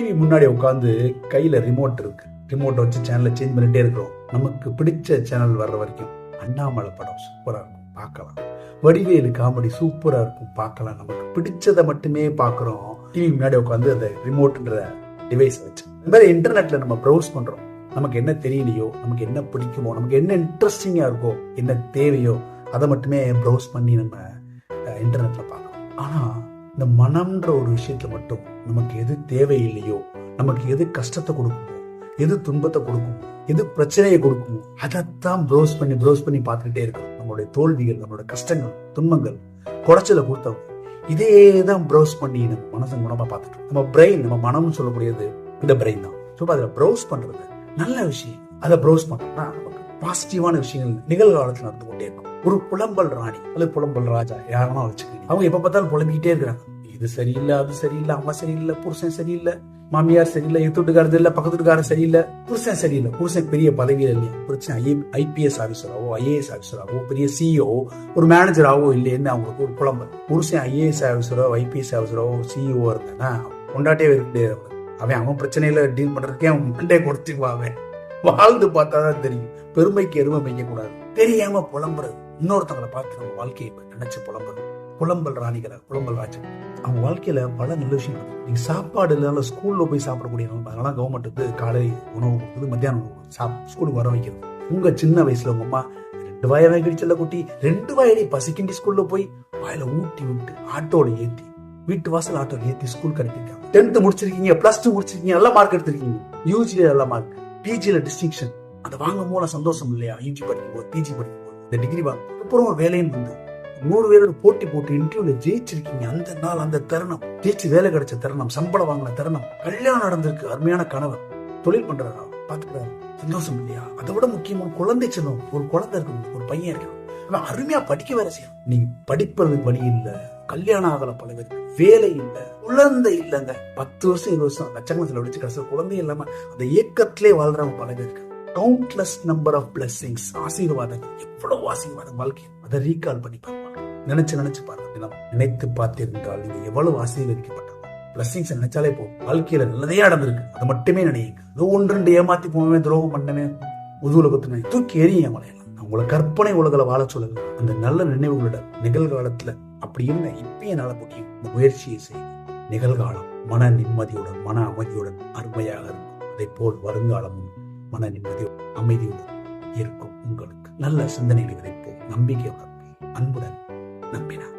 TV முன்னாடி உட்காந்து கையில ரிமோட் இருக்கு. ரிமோட்டை வச்சு சேனலை சேஞ்ச் பண்ணிட்டே இருக்கிறோம். நமக்கு பிடிச்ச சேனல் வர்ற வரைக்கும் அண்ணாமலை படம் சூப்பராக இருக்கும். பார்க்கலாம். வடிவேலு காமெடி சூப்பராக இருக்கும். பார்க்கலாம். நமக்கு பிடிச்சதை மட்டுமே பார்க்குறோம். டிவி முன்னாடி உட்காந்து அந்த ரிமோட்ன்ற டிவைஸ் வச்சு. இந்த மாதிரி இன்டர்நெட்ல நம்ம ப்ரௌஸ் பண்ணுறோம் நமக்கு என்ன தெரியலையோ நமக்கு என்ன பிடிக்குமோ நமக்கு என்ன இன்ட்ரெஸ்டிங்காக இருக்கோ என்ன தேவையோ அதை மட்டுமே ப்ரௌஸ் பண்ணி நம்ம இன்டர்நெட்டில் பார்க்குறோம். ஆனால் இந்த மனம்ன்ற ஒரு விஷயத்துல மட்டும் நமக்கு எது தேவையில்லையோ நமக்கு எது கஷ்டத்தை கொடுக்குமோ எது துன்பத்தை கொடுக்கும் எது பிரச்சனையை கொடுக்குமோ அதைத்தான் ப்ரௌஸ் பண்ணி ப்ரௌஸ் பண்ணி பார்த்துக்கிட்டே இருக்கோம் நம்மளுடைய தோல்விகள் நம்மளோட கஷ்டங்கள் துன்பங்கள் குடைச்சலை கொடுத்தவங்க இதே தான் ப்ரௌஸ் பண்ணி நம்ம மனசு குணமா பார்த்துட்டு நம்ம பிரெயின் நம்ம மனம்னு சொல்லக்கூடியது இந்த பிரெயின் தான். ஸோ அதில் ப்ரௌஸ் பண்றது நல்ல விஷயம். அதை ப்ரௌஸ் பண்ணோம்னா நமக்கு பாசிட்டிவான விஷயங்கள் நிகழ்காலத்தில் நடந்து கொண்டே இருக்கும். ஒரு புலம்பல் ராணி. அல்லது புலம்பல் ராஜா. யாரெல்லாம் வச்சுக்கோங்க. அவங்க எப்ப பார்த்தாலும் புலம்பிக்கிட்டே இருக்கிறாங்க. இது சரியில்லை அது சரியில்லை அம்மா சரியில்லை புருஷன் சரியில்லை மாமியார் சரியில்லை எத்துட்டுக்காரது இல்லை பக்கத்து சரியில்லை. புருஷன் சரியில்லை. புருஷன் பெரிய பதவியில் இல்லையா? புருஷன் ஐ ஐபிஎஸ் ஆஃபீஸராவோ ஐஏஎஸ் ஆஃபீஸராவோ பெரிய சிஇஓ ஒரு மேனேஜராகவோ இல்லைன்னு அவங்களுக்கு ஒரு புலம்பல். புருஷன் ஐஏஎஸ் ஆஃபீஸரோ ஐபிஎஸ் ஆஃபீஸரோ சிஇஓ இருந்தேன்னா கொண்டாட்டே இருக்க அவன் அவன் பிரச்சனையில டீல் பண்றதுக்கே அவன் மண்டே கொடுத்துக்குவான் அவன். வாழ்ந்து பார்த்தாதான் தெரியும். பெருமைக்கு எருமை மெய்யக்கூடாது தெரியாம புலம்புறது. இன்னொருத்தவங்களை பார்த்து நம்ம வாழ்க்கையை நினைச்சு புலம்புறது புலம்பல் ராணிகளை புலம்பல் ராஜன். அவங்க வாழ்க்கையில பல நல்ல விஷயம் நடக்கும். நீங்க சாப்பாடு இல்லாத ஸ்கூல்ல போய் சாப்பிடக்கூடிய அதெல்லாம் கவர்மெண்ட் வந்து காலை உணவு கொடுக்குது மத்தியானம் உணவு சாப் ஸ்கூலுக்கு வர வைக்கிறது. உங்க சின்ன வயசுல உங்க அம்மா ரெண்டு வாயை வாங்கிடுச்சுல குட்டி ரெண்டு வாயடி பசிக்கிண்டி ஸ்கூல்ல போய் வாயில ஊட்டி விட்டு ஆட்டோல ஏத்தி வீட்டு வாசல் ஆட்டோல ஏத்தி ஸ்கூல் அனுப்பியிருக்காங்க. டென்த் முடிச்சிருக்கீங்க பிளஸ் டூ முடிச்சிருக்கீங்க நல்ல மார்க் எடுத்திருக்கீங்க. யூஜில நல்ல மார்க் பிஜில டிஸ்டிங்ஷன் அதை வாங்கும் போல சந்தோஷம் இல்லையா? யூஜி படிக்கும் போது பிஜி படிக்கும் இந்த டிகிரி வாங்க அப்புறம் ஒரு வேலையும் வந்து நூறு பேரோட போட்டி போட்டு இன்டர்வியூல ஜெயிச்சிருக்கீங்க. அந்த நாள் அந்த தருணம். ஜெயிச்சு வேலை கிடைச்ச தருணம் சம்பளம் வாங்கின தருணம். கல்யாணம் நடந்திருக்கு. அருமையான கணவர். தொழில் பண்றாரா? பாத்துக்கிறாரு சந்தோஷம் இல்லையா? அதை விட முக்கியமான குழந்தை செல்லும் ஒரு குழந்தை இருக்கு ஒரு பையன் இருக்கான் அவன் அருமையா படிக்க வேற செய்யணும். நீங்க படிப்பது வழி இல்ல. கல்யாணம் ஆகல பல பேருக்கு வேலை இல்ல. குழந்தை இல்லைங்க பத்து வருஷம் இருபது வருஷம். லட்சக்கணக்கில் வச்சு கடைசியில் குழந்தை இல்லாம அந்த இயக்கத்திலே வாழ்றவங்க பல பேருக்கு கவுண்ட்லெஸ் நம்பர் ஆஃப் பிளஸ்ஸிங்ஸ் ஆசீர்வாதங்கள் எவ்வளவு ஆசீர்வாதம் வாழ்க்கை அதை ரீகால் பண்ணி பாருங்க நினைச்சு நினைச்சு பாருங்க தினம் நினைத்து பார்த்திருந்தால் நீங்க எவ்வளவு ஆசீர்வதிக்கப்பட்டது பிளஸ்ஸிங்ஸ் நினைச்சாலே போதும். வாழ்க்கையில நல்லதே நடந்திருக்கு. அதை மட்டுமே நினைங்க அது ஒன்று ரெண்டு ஏமாத்தி போவேன் துரோகம் பண்ணவே முதுகுல குத்துனே தூக்கி எறிய மலையெல்லாம் உங்களை கற்பனை உலகில் வாழ சொல்லுங்க. அந்த நல்ல நினைவுகளோட நிகழ்காலத்துல அப்படி இருந்த இப்பயும் என்னால முடியும். இந்த முயற்சியை செய்ய நிகழ்காலம் மன நிம்மதியுடன் மன அமைதியுடன் அருமையாக இருக்கும். அதே போல் வருங்காலமும் மன நிம்மதி அமைதியுடன் இருக்கும் உங்களுக்கு. நல்ல சிந்தனைகளை விதைப்போம் நம்பிக்கை வளர்ப்போம் அன்புடன் நம்பினார்.